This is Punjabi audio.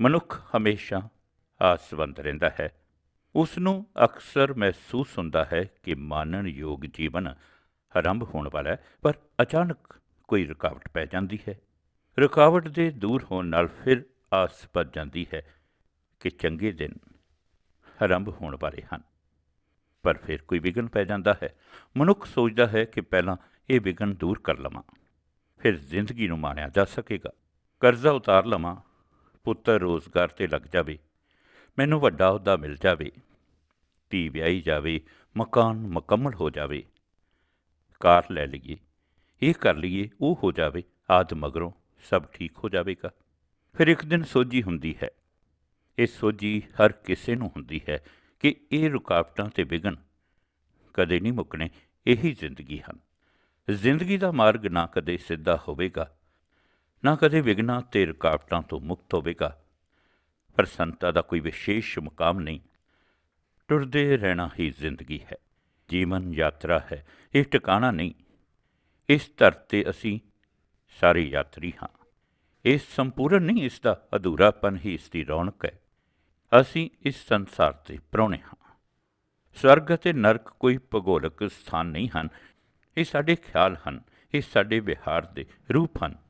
ਮਨੁੱਖ ਹਮੇਸ਼ਾ ਆਸਵੰਦ ਰਹਿੰਦਾ ਹੈ। ਉਸ ਨੂੰ ਅਕਸਰ ਮਹਿਸੂਸ ਹੁੰਦਾ ਹੈ ਕਿ ਮਾਨਣ ਯੋਗ ਜੀਵਨ ਆਰੰਭ ਹੋਣ ਵਾਲਾ ਹੈ, ਪਰ ਅਚਾਨਕ ਕੋਈ ਰੁਕਾਵਟ ਪੈ ਜਾਂਦੀ ਹੈ। ਰੁਕਾਵਟ ਦੇ ਦੂਰ ਹੋਣ ਨਾਲ ਫਿਰ ਆਸ ਵੱਧ ਜਾਂਦੀ ਹੈ ਕਿ ਚੰਗੇ ਦਿਨ ਆਰੰਭ ਹੋਣ ਵਾਲੇ ਹਨ। ਪਰ ਫਿਰ ਕੋਈ ਵਿਗਨ ਪੈ ਜਾਂਦਾ ਹੈ। ਮਨੁੱਖ ਸੋਚਦਾ ਹੈ ਕਿ ਪਹਿਲਾਂ ਇਹ ਵਿਗਨ ਦੂਰ ਕਰ ਲਵਾਂ, ਫਿਰ ਜ਼ਿੰਦਗੀ ਨੂੰ ਮਾਣਿਆ ਜਾ ਸਕੇਗਾ। ਕਰਜ਼ਾ ਉਤਾਰ ਲਵਾਂ ਪੁੱਤਰ ਰੋਜ਼ਗਾਰ ਤੇ ਲੱਗ ਜਾਵੇ, ਮੈਨੂੰ ਵੱਡਾ ਅਹੁਦਾ ਮਿਲ ਜਾਵੇ, ਧੀ ਵਿਆਹੀ ਜਾਵੇ, ਮਕਾਨ ਮੁਕੰਮਲ ਹੋ ਜਾਵੇ, ਕਾਰ ਲੈ ਲਈਏ, ਇਹ ਕਰ ਲਈਏ, ਉਹ ਹੋ ਜਾਵੇ, ਆਦ ਮਗਰੋਂ ਸਭ ਠੀਕ ਹੋ ਜਾਵੇਗਾ। ਫਿਰ ਇੱਕ ਦਿਨ ਸੋਝੀ ਹੁੰਦੀ ਹੈ, ਇਹ ਸੋਝੀ ਹਰ ਕਿਸੇ ਨੂੰ ਹੁੰਦੀ ਹੈ ਕਿ ਇਹ ਰੁਕਾਵਟਾਂ ਤੇ ਵਿਗਨ ਕਦੇ ਨਹੀਂ ਮੁੱਕਣੇ, ਇਹੀ ਜ਼ਿੰਦਗੀ ਹਨ। ਜ਼ਿੰਦਗੀ ਦਾ ਮਾਰਗ ਨਾ ਕਦੇ ਸਿੱਧਾ ਹੋਵੇਗਾ। ਨਾ ਕਦੇ ਵਿਗਨਾਂ ਤੇ ਰੁਕਾਵਟਾਂ ਤੋਂ ਮੁਕਤ ਹੋਵੇਗਾ। ਪਰ ਸੰਤਾ ਦਾ ਕੋਈ ਵਿਸ਼ੇਸ਼ ਮੁਕਾਮ ਨਹੀਂ। ਟੁਰਦੇ ਰਹਿਣਾ ਹੀ ਜ਼ਿੰਦਗੀ ਹੈ। ਜੀਵਨ ਯਾਤਰਾ ਹੈ। ਇਹ ਟਿਕਾਣਾ ਨਹੀਂ। ਇਸ ਧਰਤੇ ਅਸੀਂ ਸਾਰੇ ਯਾਤਰੀ ਹਾਂ। ਇਹ ਸੰਪੂਰਨ ਨਹੀਂ, ਇਸ ਦਾ ਅਧੂਰਾਪਨ ਹੀ, ਇਸ ਦੀ ਰੌਣਕ ਹੈ। ਅਸੀਂ ਇਸ ਸੰਸਾਰ ਤੇ ਪ੍ਰਾਹੁਣੇ ਹਾਂ। ਸਵਰਗ ਅਤੇ ਨਰਕ ਕੋਈ ਭੂਗੋਲਿਕ ਸਥਾਨ ਨਹੀਂ ਹਨ। ਇਹ ਸਾਡੇ ਖਿਆਲ ਹਨ। ਇਹ ਸਾਡੇ ਵਿਹਾਰ ਦੇ ਰੂਪ ਹਨ।